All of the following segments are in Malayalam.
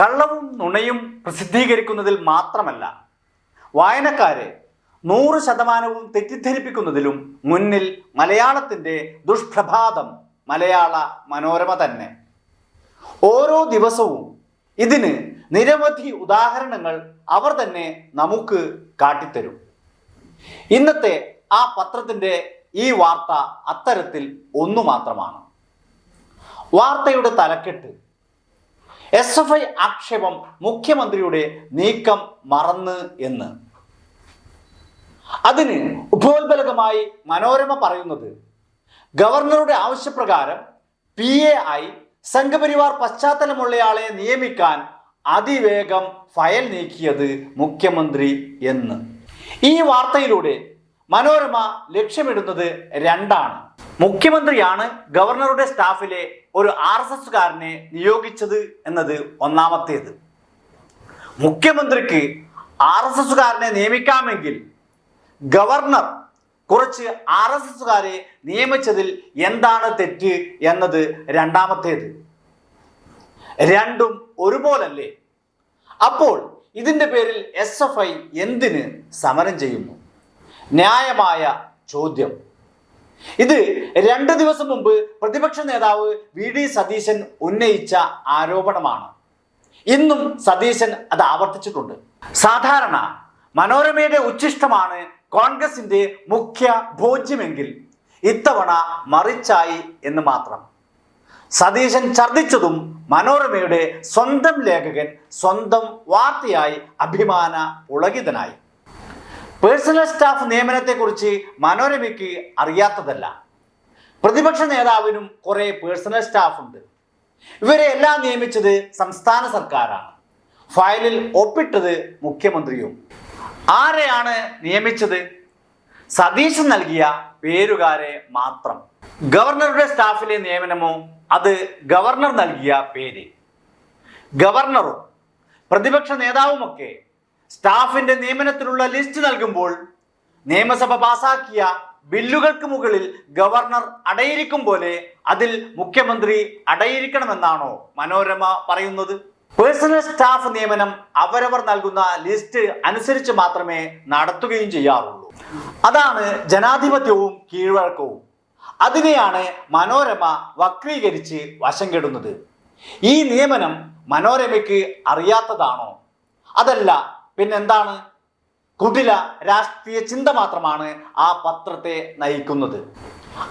കള്ളവും നുണയും പ്രസിദ്ധീകരിക്കുന്നതിൽ മാത്രമല്ല വായനക്കാരെ നൂറ് ശതമാനവും തെറ്റിദ്ധരിപ്പിക്കുന്നതിലും മുന്നിൽ മലയാളത്തിന്റെ ദുഷ്പ്രഭാതം മലയാള മനോരമ തന്നെ. ഓരോ ദിവസവും ഇതിന് നിരവധി ഉദാഹരണങ്ങൾ അവർ തന്നെ നമുക്ക് കാട്ടിത്തരും. ഇന്നത്തെ ആ പത്രത്തിന്റെ ഈ വാർത്ത അത്തരത്തിൽ ഒന്നു മാത്രമാണ്. വാർത്തയുടെ തലക്കെട്ട് എസ് എഫ് ഐ ആക്ഷേപം മുഖ്യമന്ത്രിയുടെ നീക്കം മറന്ന് എന്ന്. അതിന് ഉപോത്ബലകമായി മനോരമ പറയുന്നത് ഗവർണറുടെ ആവശ്യപ്രകാരം പി എ ഐ സംഘപരിവാർ പശ്ചാത്തലമുള്ളയാളെ നിയമിക്കാൻ അതിവേഗം ഫയൽ നീക്കിയത് മുഖ്യമന്ത്രി എന്ന്. ഈ വാർത്തയിലൂടെ മനോരമ ലക്ഷ്യമിടുന്നത് രണ്ടാണ്. മുഖ്യമന്ത്രിയാണ് ഗവർണറുടെ സ്റ്റാഫിലെ ഒരു ആർ എസ് എസ്സുകാരനെ നിയോഗിച്ചത് എന്നത് ഒന്നാമത്തേത്. മുഖ്യമന്ത്രിക്ക് ആർ എസ് എസ്സുകാരനെ നിയമിക്കാമെങ്കിൽ ഗവർണർ കുറച്ച് ആർ എസ് എസ്സുകാരെ നിയമിച്ചതിൽ എന്താണ് തെറ്റ് എന്നത് രണ്ടാമത്തേത്. രണ്ടും ഒരുപോലല്ലേ? അപ്പോൾ ഇതിന്റെ പേരിൽ എസ് എഫ് ഐ എന്തിന് സമരം ചെയ്യുന്നു? ന്യായമായ ചോദ്യം. ഇത് രണ്ട് ദിവസം മുമ്പ് പ്രതിപക്ഷ നേതാവ് വി ഡി സതീശൻ ഉന്നയിച്ച ആരോപണമാണ്. ഇന്നും സതീശൻ അത് ആവർത്തിച്ചിട്ടുണ്ട്. സാധാരണ മനോരമയുടെ ഉച്ഛിഷ്ടമാണ് കോൺഗ്രസിന്റെ മുഖ്യ ഭോജ്യമെങ്കിൽ ഇത്തവണ മറിച്ചായി എന്ന് മാത്രം. സതീശൻ ഛർദിച്ചതും മനോരമയുടെ സ്വന്തം ലേഖകൻ സ്വന്തം വാർത്തയായി അഭിമാന പുളകിതനായി. Personal staff നിയമനത്തെക്കുറിച്ച് മനോരമയ്ക്ക് അറിയാത്തതല്ല. പ്രതിപക്ഷ നേതാവിനും കുറെ പേഴ്സണൽ സ്റ്റാഫ് ഉണ്ട്. ഇവരെ എല്ലാം നിയമിച്ചത് സംസ്ഥാന സർക്കാരാണ്. ഫയലിൽ ഒപ്പിട്ടത് മുഖ്യമന്ത്രിയും. ആരെയാണ് നിയമിച്ചത്? സതീശൻ നൽകിയ പേരുകാരെ മാത്രം. ഗവർണറുടെ സ്റ്റാഫിലെ നിയമനമോ? അത് ഗവർണർ നൽകിയ പേര്. ഗവർണറും പ്രതിപക്ഷ നേതാവുമൊക്കെ സ്റ്റാഫിന്റെ നിയമനത്തിനുള്ള ലിസ്റ്റ് നൽകുമ്പോൾ നിയമസഭ പാസാക്കിയ ബില്ലുകൾക്ക് മുകളിൽ ഗവർണർ അടയിരിക്കും പോലെ അതിൽ മുഖ്യമന്ത്രി അടയിരിക്കണമെന്നാണോ മനോരമ പറയുന്നത്? പേഴ്സണൽ സ്റ്റാഫ് നിയമനം അവരവർ നൽകുന്ന ലിസ്റ്റ് അനുസരിച്ച് മാത്രമേ നടത്തുകയും ചെയ്യാറുള്ളൂ. അതാണ് ജനാധിപത്യവും കീഴ്വഴക്കവും. അതിനെയാണ് മനോരമ വക്രീകരിച്ച് വശം കെടുന്നത് ഈ നിയമനം മനോരമയ്ക്ക് അറിയാത്തതാണോ? അതല്ല പിന്നെന്താണ്? കുടില രാഷ്ട്രീയ ചിന്ത മാത്രമാണ് ആ പത്രത്തെ നയിക്കുന്നത്.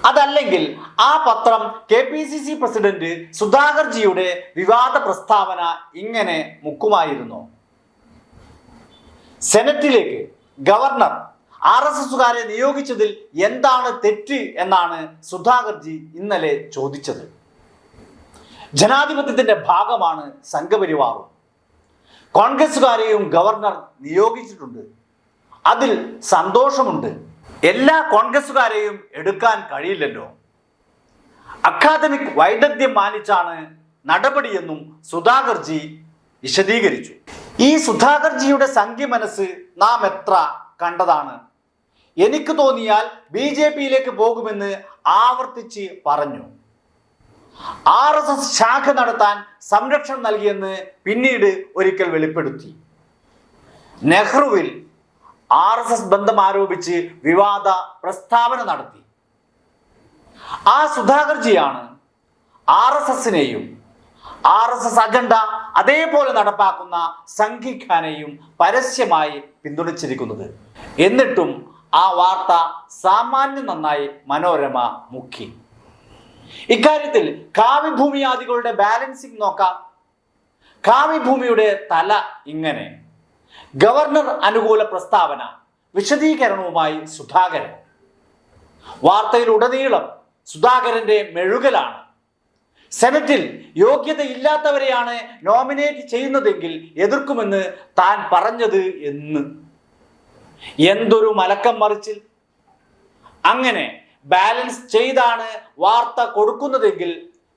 അതല്ലെങ്കിൽ ആ പത്രം K P C C president സുധാകർജിയുടെ വിവാദ പ്രസ്താവന ഇങ്ങനെ മുക്കുമായിരുന്നു. സെനറ്റിലേക്ക് ഗവർണർ ആർ എസ് എസുകാരെ നിയോഗിച്ചതിൽ എന്താണ് തെറ്റ് എന്നാണ് സുധാകർജി ഇന്നലെ ചോദിച്ചത്. ജനാധിപത്യത്തിന്റെ ഭാഗമാണ് സംഘപരിവാറും. കോൺഗ്രസുകാരെയും ഗവർണർ നിയോഗിച്ചിട്ടുണ്ട്. അതിൽ സന്തോഷമുണ്ട്. എല്ലാ കോൺഗ്രസ്സുകാരെയും എടുക്കാൻ കഴിയില്ലല്ലോ. അക്കാദമിക് വൈദഗ്ധ്യം മാനിച്ചാണ് നടപടിയെന്നും സുധാകർജി വിശദീകരിച്ചു. ഈ സുധാകർജിയുടെ സംഖ്യ മനസ്സ് നാം എത്ര കണ്ടതാണ്? എനിക്ക് തോന്നിയാൽ ബി ജെ പിയിലേക്ക് പോകുമെന്ന് ആവർത്തിച്ച് പറഞ്ഞു. ആർ എസ് എസ് ശാഖ നടത്താൻ സംരക്ഷണം നൽകിയെന്ന് പിന്നീട് ഒരിക്കൽ വെളിപ്പെടുത്തി. നെഹ്റുവിൽ ആർ എസ് എസ് ബന്ധം ആരോപിച്ച് വിവാദ പ്രസ്താവന നടത്തി. ആ സുധാകർജിയാണ് ആർ എസ് എസിനെയും ആർ എസ് എസ് അജണ്ട അതേപോലെ നടപ്പാക്കുന്ന സംഘിഖാനെയും പരസ്യമായി പിന്തുണച്ചിരിക്കുന്നത്. എന്നിട്ടും ആ വാർത്ത സാമാന്യം നന്നായി മനോരമ മുക്കി. ഇക്കാര്യത്തിൽ കാവ്യഭൂമിയാദികളുടെ ബാലൻസിങ് നോക്കാം. കാവ്യഭൂമിയുടെ തല ഇങ്ങനെ. ഗവർണർ അനുകൂല പ്രസ്താവന വിശദീകരണവുമായി സുധാകരൻ. വാർത്തയിലുടനീളം സുധാകരന്റെ മെഴുകലാണ്. സെനറ്റിൽ യോഗ്യതയില്ലാത്തവരെയാണ് നോമിനേറ്റ് ചെയ്യുന്നതെങ്കിൽ എതിർക്കുമെന്ന് താൻ പറഞ്ഞത് എന്ന്. എന്തൊരു മലക്കം മറിച്ചിൽ. അങ്ങനെ ബാലൻസ് ചെയ്താണ് വാർത്ത കൊടുക്കുന്നതെങ്കിൽ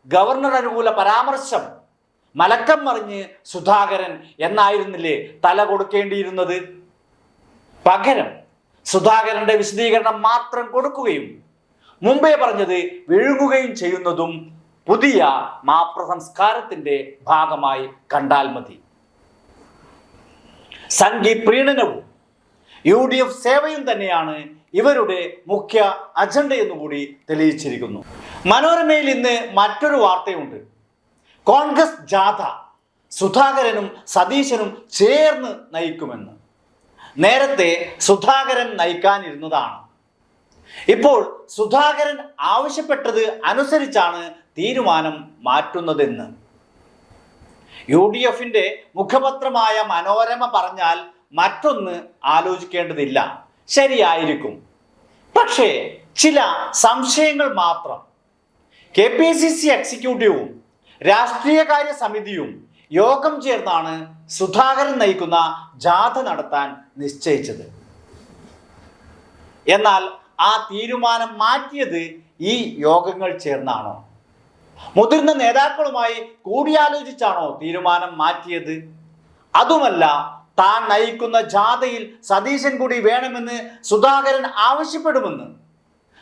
ഗവർണർ അനുകൂല പരാമർശം. മലക്കം മറിഞ്ഞ് സുധാകരൻ എന്നായിരുന്നില്ലേ തല കൊടുക്കേണ്ടിയിരുന്നത്? പകരം സുധാകരന്റെ വിശദീകരണം മാത്രം കൊടുക്കുകയും മുമ്പേ പറഞ്ഞത് വിഴുങ്ങുകയും ചെയ്യുന്നതും പുതിയ മാപ്ര സംസ്കാരത്തിന്റെ ഭാഗമായി കണ്ടാൽ മതി. സംഘി പ്രീണനവും യു ഡി എഫ് സേവയും തന്നെയാണ് ഇവരുടെ മുഖ്യ അജണ്ടയെന്നു കൂടി തെളിയിച്ചിരിക്കുന്നു. മനോരമയിൽ ഇന്ന് മറ്റൊരു വാർത്തയുണ്ട്. കോൺഗ്രസ് ജാഥ സുധാകരനും സതീശനും ചേർന്ന് നയിക്കുമെന്ന്. നേരത്തെ സുധാകരൻ നയിക്കാനിരുന്നതാണ്. ഇപ്പോൾ സുധാകരൻ ആവശ്യപ്പെട്ടത് അനുസരിച്ചാണ് തീരുമാനം മാറ്റുന്നതെന്ന്. യു ഡി എഫിന്റെ മുഖപത്രമായ മനോരമ പറഞ്ഞാൽ മറ്റൊന്ന് ആലോചിക്കേണ്ടതില്ല. ശരിയായിരിക്കും. പക്ഷേ ചില സംശയങ്ങൾ മാത്രം. കെ പി സി സി എക്സിക്യൂട്ടീവും രാഷ്ട്രീയകാര്യ സമിതിയും യോഗം ചേർന്നാണ് സുധാകരൻ നയിക്കുന്ന ജാഥ നടത്താൻ നിശ്ചയിച്ചത്. എന്നാൽ ആ തീരുമാനം മാറ്റിയത് ഈ യോഗങ്ങൾ ചേർന്നാണോ? മുതിർന്ന നേതാക്കളുമായി കൂടിയാലോചിച്ചാണോ തീരുമാനം മാറ്റിയത്? അതുമല്ല താൻ നയിക്കുന്ന ജാഥയിൽ സതീശൻ കൂടി വേണമെന്ന് സുധാകരൻ ആവശ്യപ്പെടുമെന്ന്.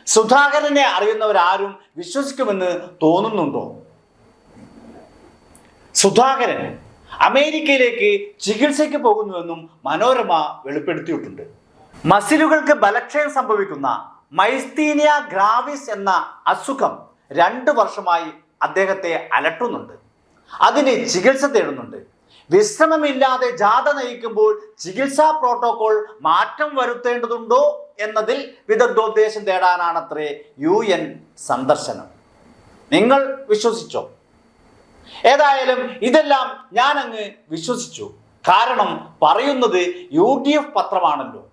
സുധാകരനെ അറിയുന്നവരാരും വിശ്വസിക്കുമെന്ന് തോന്നുന്നുണ്ടോ? സുധാകരൻ അമേരിക്കയിലേക്ക് ചികിത്സയ്ക്ക് പോകുന്നുവെന്നും മനോരമ വെളിപ്പെടുത്തിയിട്ടുണ്ട്. മസിലുകൾക്ക് ബലക്ഷയം സംഭവിക്കുന്ന മൈസ്തീനിയ ഗ്രാവിസ് എന്ന അസുഖം രണ്ട് വർഷമായി അദ്ദേഹത്തെ അലട്ടുന്നുണ്ട്. അതിന് ചികിത്സ തേടുന്നുണ്ട്. വിശ്രമമില്ലാതെ ജാഥ നയിക്കുമ്പോൾ ചികിത്സാ പ്രോട്ടോകോൾ മാറ്റം വരുത്തേണ്ടതുണ്ടോ എന്നതിൽ വിദഗ്ധോദ്ദേശം തേടാനാണത്രേ യു എൻ സന്ദർശനം. നിങ്ങൾ വിശ്വസിച്ചോ? ഏതായാലും ഇതെല്ലാം ഞാൻ അങ്ങ് വിശ്വസിച്ചു. കാരണം പറയുന്നത് യു ഡി എഫ് പത്രമാണല്ലോ.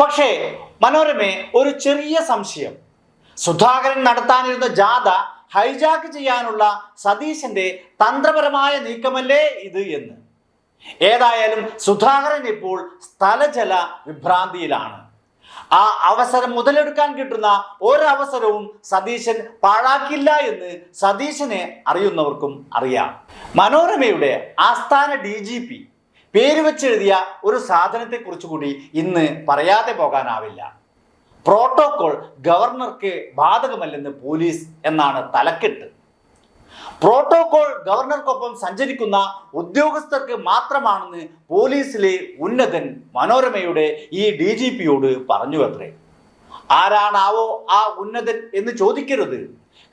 പക്ഷേ മനോരമേ ഒരു ചെറിയ സംശയം. സുധാകരൻ നടത്താനിരുന്ന ജാഥ ഹൈജാക്ക് ചെയ്യാനുള്ള സതീശന്റെ തന്ത്രപരമായ നീക്കമല്ലേ ഇത് എന്ന്. ഏതായാലും സുധാകരൻ ഇപ്പോൾ സ്ഥലജല വിഭ്രാന്തിയിലാണ്. ആ അവസരം മുതലെടുക്കാൻ കിട്ടുന്ന ഒരവസരവും സതീശൻ പാഴാക്കില്ല എന്ന് സതീശനെ അറിയുന്നവർക്കും അറിയാം. മനോരമയുടെ ആസ്ഥാന ഡി ജി പി പേര് വെച്ചെഴുതിയ ഒരു സാധനത്തെക്കുറിച്ച് കൂടി ഇന്ന് പറയാതെ പോകാനാവില്ല. പ്രോട്ടോകോൾ ഗവർണർക്ക് ബാധകമല്ലെന്ന് പോലീസ് എന്നാണ് തലക്കെട്ട്. പ്രോട്ടോകോൾ ഗവർണർക്കൊപ്പം സഞ്ചരിക്കുന്ന ഉദ്യോഗസ്ഥർക്ക് മാത്രമാണെന്ന് പോലീസിലെ ഉന്നതൻ മനോരമയുടെ ഈ ഡി ജി പിയോട് പറഞ്ഞു അത്രേ ആരാണാവോ ആ ഉന്നതൻ എന്ന് ചോദിക്കരുത്.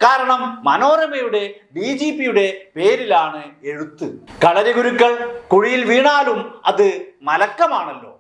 കാരണം മനോരമയുടെ ഡി ജി പിയുടെ പേരിലാണ് എഴുത്ത്. കളരിഗുരുക്കൾ കുഴിയിൽ വീണാലും അത് മലക്കമാണല്ലോ.